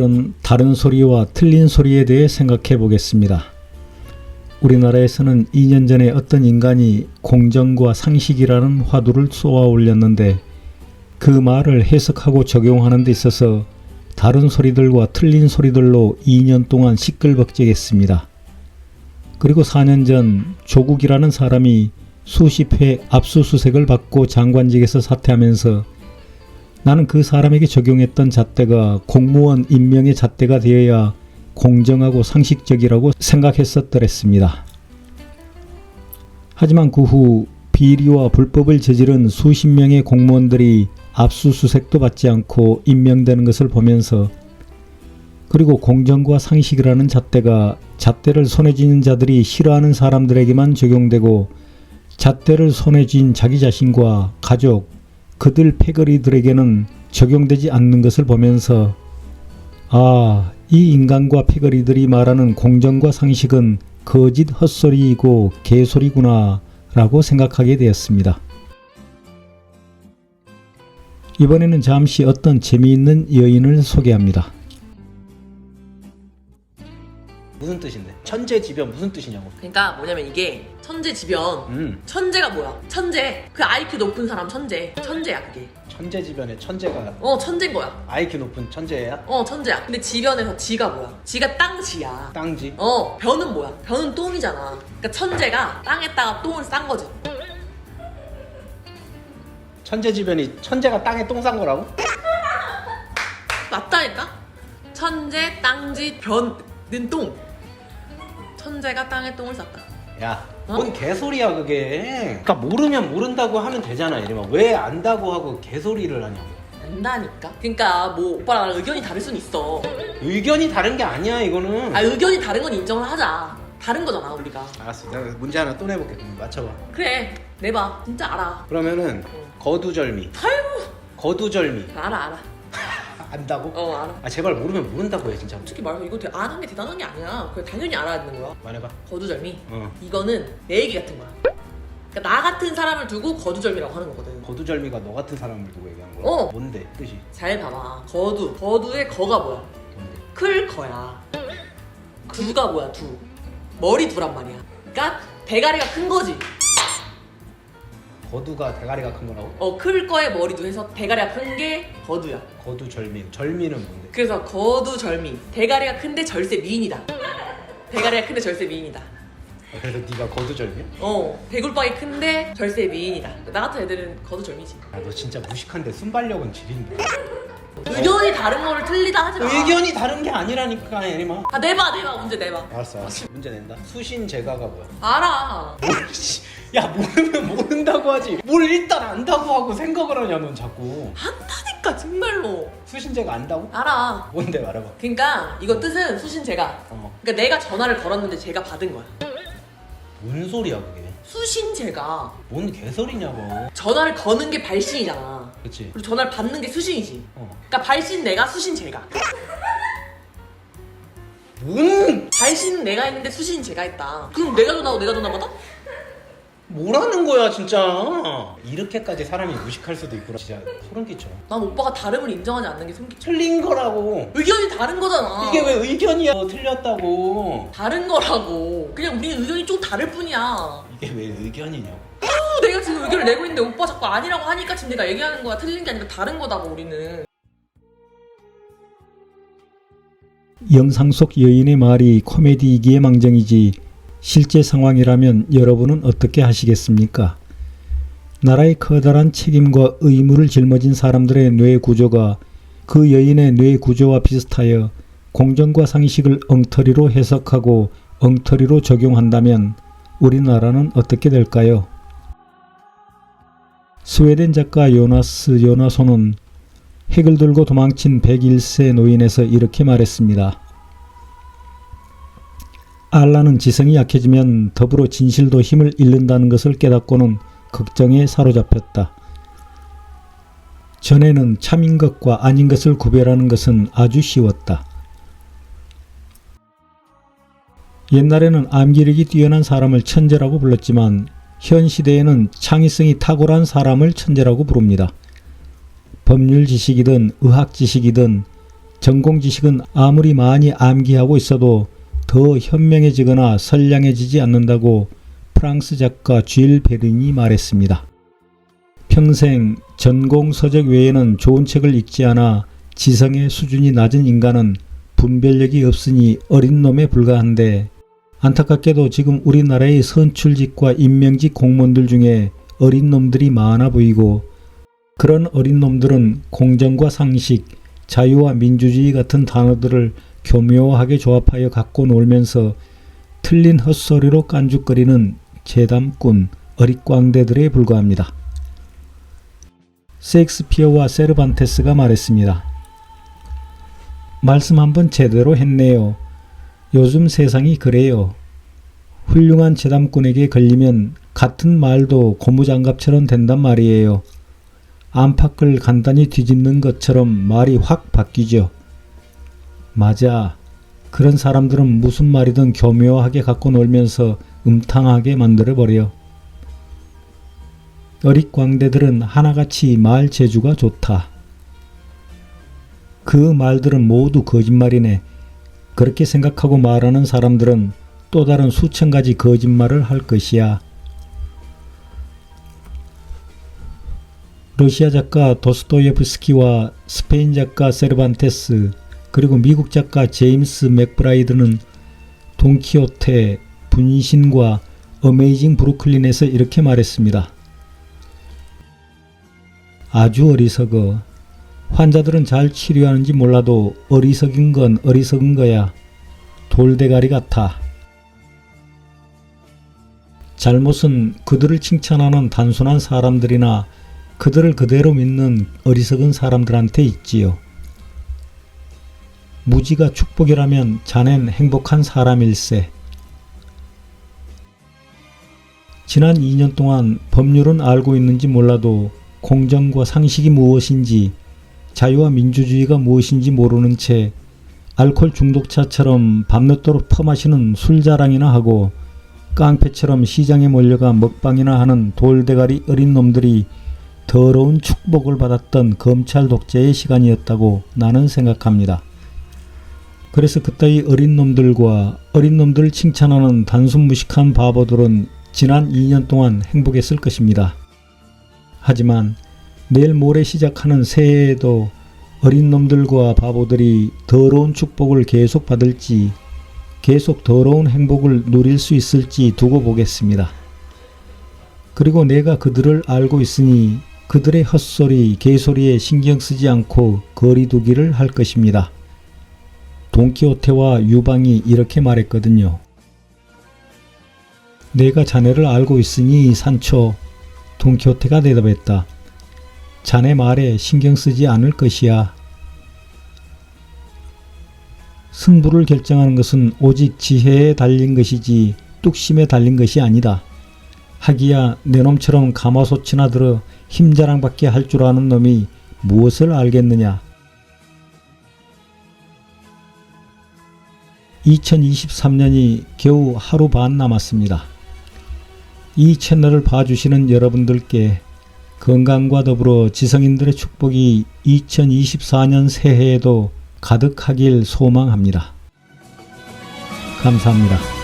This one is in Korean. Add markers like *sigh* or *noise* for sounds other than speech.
오늘은 다른 소리와 틀린 소리에 대해 생각해 보겠습니다. 우리나라에서는 2년 전에 어떤 인간이 공정과 상식이라는 화두를 쏘아 올렸는데 그 말을 해석하고 적용하는 데 있어서 다른 소리들과 틀린 소리들로 2년 동안 시끌벅적했습니다. 그리고 4년 전 조국이라는 사람이 수십 회 압수수색을 받고 장관직에서 사퇴하면서 나는 그 사람에게 적용했던 잣대가 공무원 임명의 잣대가 되어야 공정하고 상식적이라고 생각했었더랬습니다. 하지만 그 후 비리와 불법을 저지른 수십 명의 공무원들이 압수수색도 받지 않고 임명되는 것을 보면서 그리고 공정과 상식이라는 잣대가 잣대를 손에 쥐는 자들이 싫어하는 사람들에게만 적용되고 잣대를 손에 쥔 자기 자신과 가족, 그들 패거리들에게는 적용되지 않는 것을 보면서 아, 이 인간과 패거리들이 말하는 공정과 상식은 거짓 헛소리이고 개소리구나 라고 생각하게 되었습니다. 이번에는 잠시 어떤 재미있는 여인을 소개합니다. 무슨 뜻인데? 천재지변 무슨 뜻이냐고. 그러니까 뭐냐면 이게 천재지변 음. 천재가 뭐야? 천재 그 IQ 높은 사람 천재 천재야 그게 천재지변에 천재가 어 천재인 거야 IQ 높은 천재야? 어 천재야 근데 지변에서 지가 뭐야? 지가 땅지야 땅지. 어 변은 뭐야? 변은 똥이잖아 그러니까 천재가 땅에다가 똥을 싼 거지 천재지변이 천재가 땅에 똥 싼 거라고? 맞다니까? 천재 땅지 변은 똥 천재가 땅에 똥을 쌌다 야, 어? 뭔 개소리야 그게. 그러니까 모르면 모른다고 하면 되잖아 이러면 왜 안다고 하고 개소리를 하냐고. 안다니까 그러니까 뭐 오빠랑 나랑 의견이 다를 순 있어 의견이 다른 게 아니야 이거는. 아 의견이 다른 건 인정을 하자 다른 거잖아 우리가 알았어. 내가 문제 하나 또 내볼게. 그럼 맞춰봐. 그래 내봐 진짜 알아 그러면은 거두절미. 아이고 거두절미. 알아 알아 안다고? 어 알아 아 제발 모르면 모른다고 해 진짜. 솔직히 말해서 이거 되게 아는 게 대단한 게 아니야 그냥 당연히 알아야 되는 거야 말해봐. 거두절미 어. 이거는 내 얘기 같은 거야 그러니까 나 같은 사람을 두고 거두절미라고 하는 거거든 거두절미가 너 같은 사람을 두고 얘기한 거야. 어. 뭔데 뜻이? 잘 봐봐 거두 거두의 거가 뭐야 뭔데? 클 거야 두가 뭐야 두 머리 두란 말이야 그러니까 대가리가 큰 거지 거두가 대가리가 큰 거라고? 어 클 거에 머리두 해서 대가리가 큰 게 거두야 거두 절미. 절미는 뭔데? 그래서 거두 절미 대가리가 큰데 절세 미인이다 대가리가 큰데 절세 미인이다 그래서 네가 거두 절미야? 어 배굴박이 큰데 절세 미인이다 나 같은 애들은 거두 절미지 야, 너 진짜 무식한데 순발력은 지린다. 의견이 다른 거를 틀리다 하지 마 의견이 다른 게 아니라니까, 예림아. 아 내봐 내봐 문제 내봐 알았어, 알았어. 문제 낸다. 수신 제가가 뭐야? 알아. 야, 모르면 모른다고 하지. 뭘 일단 안다고 하고 생각을 하냐, 넌 자꾸. 한다니까 정말로 수신 제가 안다고? 알아 뭔데, 말해봐. 그러니까 이거 뜻은 수신 제가 어. 그러니까 내가 전화를 걸었는데 제가 받은 거야 뭔 소리야, 그게? 수신 제가 뭔 개소리냐고. 전화를 거는 게 발신이잖아 그치? 그리고 전화를 받는 게 수신이지 어. 그러니까 발신 내가 수신 제가 *laughs* 뭔, 발신은 내가 했는데 수신 제가 했다 그럼 내가 전화하고 내가 전화 받아? 뭐라는 거야, 진짜. 이렇게까지 사람이 무식할 수도 있구나. 진짜 소름 끼쳐. 난 오빠가 다름을 인정하지 않는 게 손기 틀린 거라고. 의견이 다른 거잖아 이게 왜 의견이야? 너 틀렸다고. 다른 거라고 그냥 우리 의견이 좀 다를 뿐이야 이게 왜 의견이냐고. 어, 내가 지금 의견을 내고 있는데 오빠 자꾸 아니라고 하니까 지금 내가 얘기하는 거야 틀린 게 아니라 다른 거다고 우리는 영상 속 여인의 말이 코미디이기에 망정이지 실제 상황이라면 여러분은 어떻게 하시겠습니까? 나라의 커다란 책임과 의무를 짊어진 사람들의 뇌 구조가 그 여인의 뇌 구조와 비슷하여 공정과 상식을 엉터리로 해석하고 엉터리로 적용한다면 우리나라는 어떻게 될까요? 스웨덴 작가 요나스 요나소는 핵을 들고 도망친 101세 노인에서 이렇게 말했습니다. 알라는 지성이 약해지면 더불어 진실도 힘을 잃는다는 것을 깨닫고는 걱정에 사로잡혔다. 전에는 참인 것과 아닌 것을 구별하는 것은 아주 쉬웠다. 옛날에는 암기력이 뛰어난 사람을 천재라고 불렀지만 현 시대에는 창의성이 탁월한 사람을 천재라고 부릅니다. 법률 지식이든 의학 지식이든 전공 지식은 아무리 많이 암기하고 있어도 더 현명해지거나 선량해지지 않는다고 프랑스 작가 쥘 베른이 말했습니다. 평생 전공 서적 외에는 좋은 책을 읽지 않아 지성의 수준이 낮은 인간은 분별력이 없으니 어린 놈에 불과한데 안타깝게도 지금 우리나라의 선출직과 임명직 공무원들 중에 어린 놈들이 많아 보이고 그런 어린 놈들은 공정과 상식, 자유와 민주주의 같은 단어들을 교묘하게 조합하여 갖고 놀면서 틀린 헛소리로 깐죽거리는 재담꾼 어릿광대들에 불과합니다. 셰익스피어와 세르반테스가 말했습니다. 말씀 한번 제대로 했네요. 요즘 세상이 그래요. 훌륭한 재담꾼에게 걸리면 같은 말도 고무장갑처럼 된단 말이에요. 안팎을 간단히 뒤집는 것처럼 말이 확 바뀌죠. 맞아. 그런 사람들은 무슨 말이든 교묘하게 갖고 놀면서 음탕하게 만들어버려. 어릿광대들은 하나같이 말 재주가 좋다. 그 말들은 모두 거짓말이네. 그렇게 생각하고 말하는 사람들은 또 다른 수천 가지 거짓말을 할 것이야. 러시아 작가 도스토예프스키와 스페인 작가 세르반테스 그리고 미국 작가 제임스 맥브라이드는 돈키호테, 분신과 어메이징 브루클린에서 이렇게 말했습니다. 아주 어리석어. 환자들은 잘 치료하는지 몰라도 어리석인 건 어리석은 거야. 돌대가리 같아. 잘못은 그들을 칭찬하는 단순한 사람들이나 그들을 그대로 믿는 어리석은 사람들한테 있지요. 무지가 축복이라면 자넨 행복한 사람일세. 지난 2년 동안 법률은 알고 있는지 몰라도 공정과 상식이 무엇인지 자유와 민주주의가 무엇인지 모르는 채 알코올 중독자처럼 밤늦도록 퍼마시는 술자랑이나 하고 깡패처럼 시장에 몰려가 먹방이나 하는 돌대가리 어린 놈들이 더러운 축복을 받았던 검찰 독재의 시간이었다고 나는 생각합니다. 그래서 그따위 어린 놈들과 어린 놈들을 칭찬하는 단순 무식한 바보들은 지난 2년 동안 행복했을 것입니다. 하지만 내일 모레 시작하는 새해에도 어린 놈들과 바보들이 더러운 축복을 계속 받을지 계속 더러운 행복을 누릴 수 있을지 두고 보겠습니다. 그리고 내가 그들을 알고 있으니 그들의 헛소리, 개소리에 신경 쓰지 않고 거리두기를 할 것입니다. 돈키호테와 유방이 이렇게 말했거든요. 내가 자네를 알고 있으니 산초, 돈키호테가 대답했다. 자네 말에 신경 쓰지 않을 것이야. 승부를 결정하는 것은 오직 지혜에 달린 것이지 뚝심에 달린 것이 아니다. 하기야 내 놈처럼 가마솥이나 들어 힘자랑밖에 할 줄 아는 놈이 무엇을 알겠느냐. 2023년이 겨우 하루 반 남았습니다. 이 채널을 봐주시는 여러분들께 건강과 더불어 지성인들의 축복이 2024년 새해에도 가득하길 소망합니다. 감사합니다.